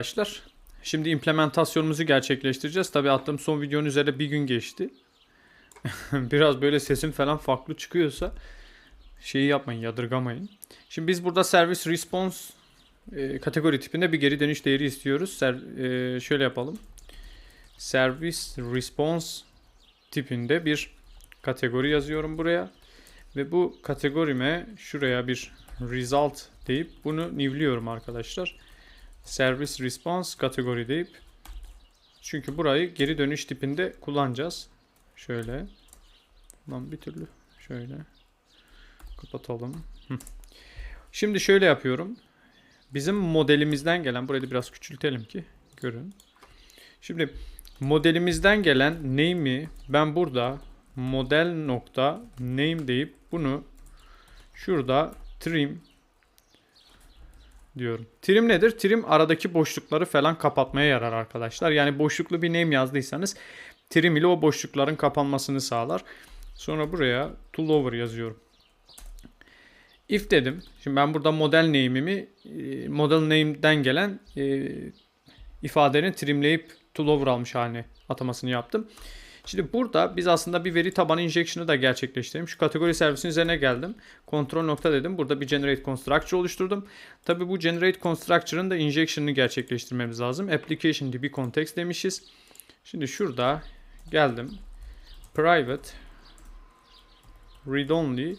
Arkadaşlar şimdi implementasyonumuzu gerçekleştireceğiz. Tabi attığım son videonun üzerine bir gün geçti. Biraz böyle sesim falan farklı çıkıyorsa şeyi yapmayın yadırgamayın. Şimdi biz burada service response e, kategori tipinde bir geri dönüş değeri istiyoruz. Ser, e, şöyle yapalım. Service response tipinde bir kategori yazıyorum buraya. Ve bu kategorime şuraya bir result deyip bunu nivliyorum arkadaşlar. Service response kategori deyip çünkü burayı geri dönüş tipinde kullanacağız. Şöyle. Lan bir türlü şöyle kapatalım. Şimdi şöyle yapıyorum. Bizim modelimizden gelen burayı da biraz küçültelim ki görün. Şimdi modelimizden gelen name'i ben burada model nokta name deyip bunu şurada trim diyorum. Trim nedir? Trim aradaki boşlukları falan kapatmaya yarar arkadaşlar. Yani boşluklu bir name yazdıysanız trim ile o boşlukların kapanmasını sağlar. Sonra buraya to lower yazıyorum. If dedim. Şimdi ben burada model name'imi e, model name'den gelen e, ifadenin trimleyip to lower almış haline atamasını yaptım. Şimdi burada biz aslında bir veri tabanı injection'ı da gerçekleştirelim. Şu kategori servisinin üzerine geldim. Kontrol nokta dedim. Burada bir generate constructor oluşturdum. Tabi bu generate constructor'ın da injection'ını gerçekleştirmemiz lazım. Application db context demişiz. Şimdi şurada geldim. Private read only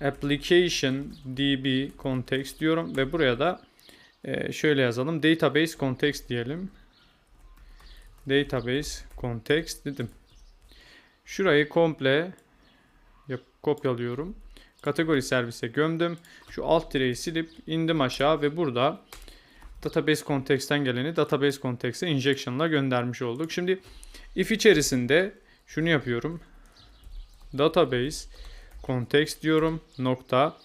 application db context diyorum ve buraya da e, şöyle yazalım. Database context diyelim database context dedim. Şurayı komple yap, kopyalıyorum. Kategori servise gömdüm. Şu alt direği silip indim aşağı ve burada database context'ten geleni database context'e injection'la göndermiş olduk. Şimdi if içerisinde şunu yapıyorum. Database context diyorum nokta.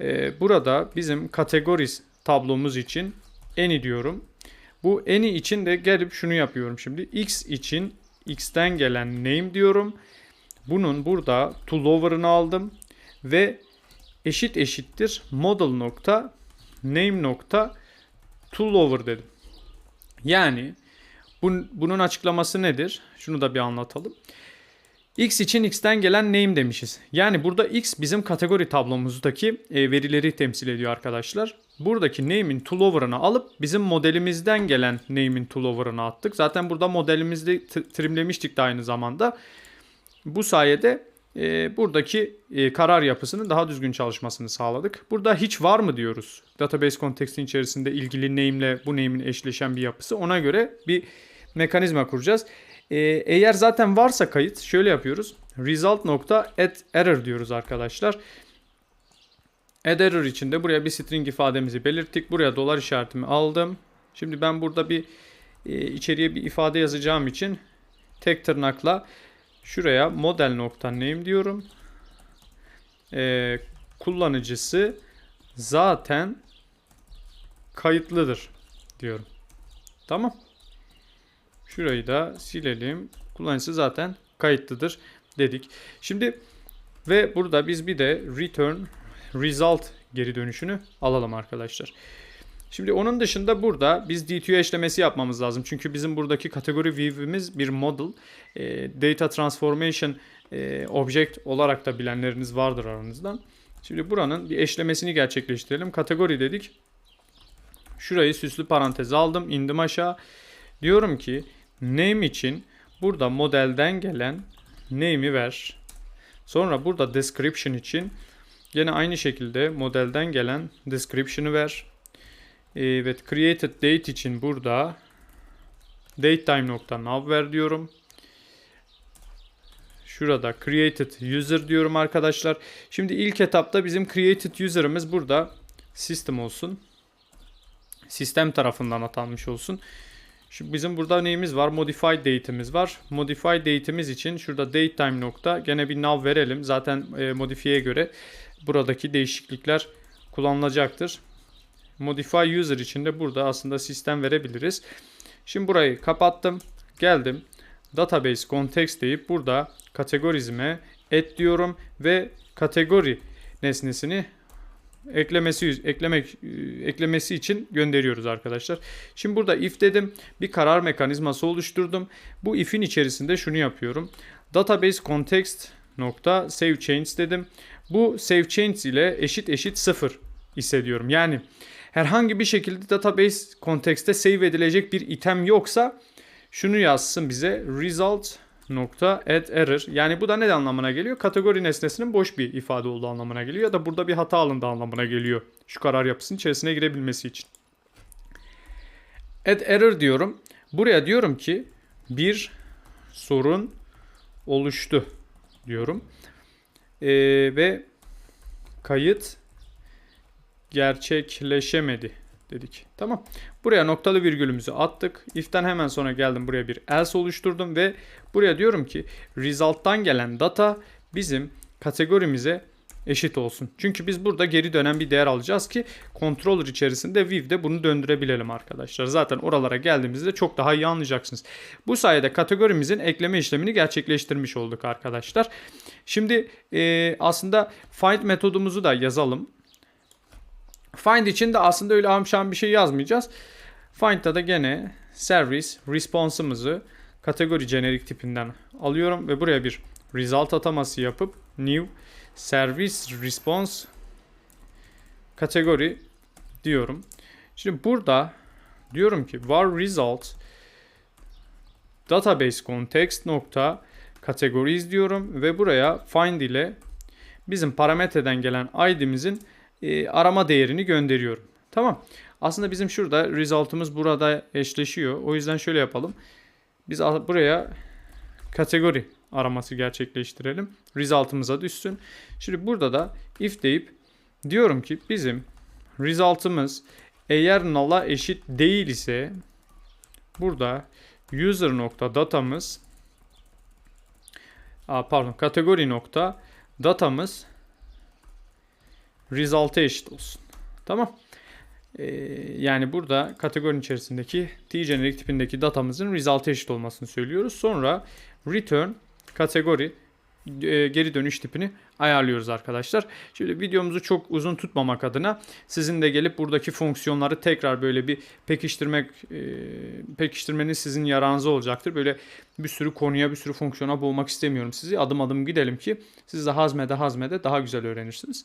Ee, burada bizim categories tablomuz için any diyorum. Bu any için de gelip şunu yapıyorum şimdi. X için x'ten gelen name diyorum. Bunun burada to lower'ını aldım ve eşit eşittir model nokta name nokta to lower dedim. Yani bun, bunun açıklaması nedir? Şunu da bir anlatalım. X için X'ten gelen name demişiz. Yani burada X bizim kategori tablomuzdaki e, verileri temsil ediyor arkadaşlar. Buradaki name'in toolover'ını alıp bizim modelimizden gelen name'in toolover'ını attık. Zaten burada modelimizde trimlemiştik de aynı zamanda. Bu sayede e, buradaki e, karar yapısının daha düzgün çalışmasını sağladık. Burada hiç var mı diyoruz. Database kontekstin içerisinde ilgili name ile bu name'in eşleşen bir yapısı. Ona göre bir mekanizma kuracağız. E, eğer zaten varsa kayıt şöyle yapıyoruz. Result nokta add error diyoruz arkadaşlar. Add error için buraya bir string ifademizi belirttik. Buraya dolar işaretimi aldım. Şimdi ben burada bir e, içeriye bir ifade yazacağım için tek tırnakla şuraya model nokta name diyorum. E, kullanıcısı zaten kayıtlıdır diyorum. Tamam. Şurayı da silelim. Kullanıcısı zaten kayıtlıdır dedik. Şimdi ve burada biz bir de return result geri dönüşünü alalım arkadaşlar. Şimdi onun dışında burada biz DTO eşlemesi yapmamız lazım. Çünkü bizim buradaki kategori view'imiz bir model. E, data transformation e, object olarak da bilenleriniz vardır aranızdan. Şimdi buranın bir eşlemesini gerçekleştirelim. Kategori dedik. Şurayı süslü paranteze aldım. indim aşağı. Diyorum ki name için burada modelden gelen name'i ver. Sonra burada description için Yine aynı şekilde modelden gelen description'ı ver. Evet created date için burada datetime nokta now ver diyorum. Şurada created user diyorum arkadaşlar. Şimdi ilk etapta bizim created user'ımız burada system olsun. Sistem tarafından atanmış olsun. Şu bizim burada neyimiz var? Modify date'imiz var. Modify date'imiz için şurada datetime nokta gene bir nav verelim. Zaten e, modifiye'ye göre buradaki değişiklikler kullanılacaktır. Modify user için de burada aslında sistem verebiliriz. Şimdi burayı kapattım. Geldim. Database context deyip burada kategorizme et diyorum ve kategori nesnesini eklemesi eklemek e, eklemesi için gönderiyoruz arkadaşlar. Şimdi burada if dedim. Bir karar mekanizması oluşturdum. Bu if'in içerisinde şunu yapıyorum. Database context nokta save change dedim. Bu save change ile eşit eşit sıfır hissediyorum. Yani herhangi bir şekilde database kontekste save edilecek bir item yoksa şunu yazsın bize result nokta add error. Yani bu da ne anlamına geliyor? Kategori nesnesinin boş bir ifade olduğu anlamına geliyor ya da burada bir hata alındığı anlamına geliyor. Şu karar yapısının içerisine girebilmesi için. Add error diyorum. Buraya diyorum ki bir sorun oluştu diyorum. Ee, ve kayıt gerçekleşemedi dedik. Tamam. Buraya noktalı virgülümüzü attık. If'ten hemen sonra geldim buraya bir else oluşturdum ve buraya diyorum ki result'tan gelen data bizim kategorimize eşit olsun. Çünkü biz burada geri dönen bir değer alacağız ki controller içerisinde View'de bunu döndürebilelim arkadaşlar. Zaten oralara geldiğimizde çok daha iyi anlayacaksınız. Bu sayede kategorimizin ekleme işlemini gerçekleştirmiş olduk arkadaşlar. Şimdi e, aslında find metodumuzu da yazalım. Find için de aslında öyle amşan bir şey yazmayacağız. Find'da da gene service response'ımızı kategori generic tipinden alıyorum ve buraya bir result ataması yapıp new service response kategori diyorum. Şimdi burada diyorum ki var result database context nokta categories diyorum ve buraya find ile bizim parametreden gelen id'mizin e, arama değerini gönderiyorum. Tamam. Aslında bizim şurada result'ımız burada eşleşiyor. O yüzden şöyle yapalım. Biz buraya kategori araması gerçekleştirelim. Result'ımıza düşsün. Şimdi burada da if deyip diyorum ki bizim result'ımız eğer null'a eşit değil ise burada user nokta datamız pardon kategori nokta datamız result'a eşit olsun. Tamam. Ee, yani burada kategorinin içerisindeki t-generic tipindeki datamızın result'a eşit olmasını söylüyoruz. Sonra return kategori e, geri dönüş tipini ayarlıyoruz arkadaşlar. Şimdi videomuzu çok uzun tutmamak adına sizin de gelip buradaki fonksiyonları tekrar böyle bir pekiştirmek e, pekiştirmeniz sizin yararınıza olacaktır. Böyle bir sürü konuya bir sürü fonksiyona boğmak istemiyorum sizi. Adım adım gidelim ki siz de hazmede hazmede daha güzel öğrenirsiniz.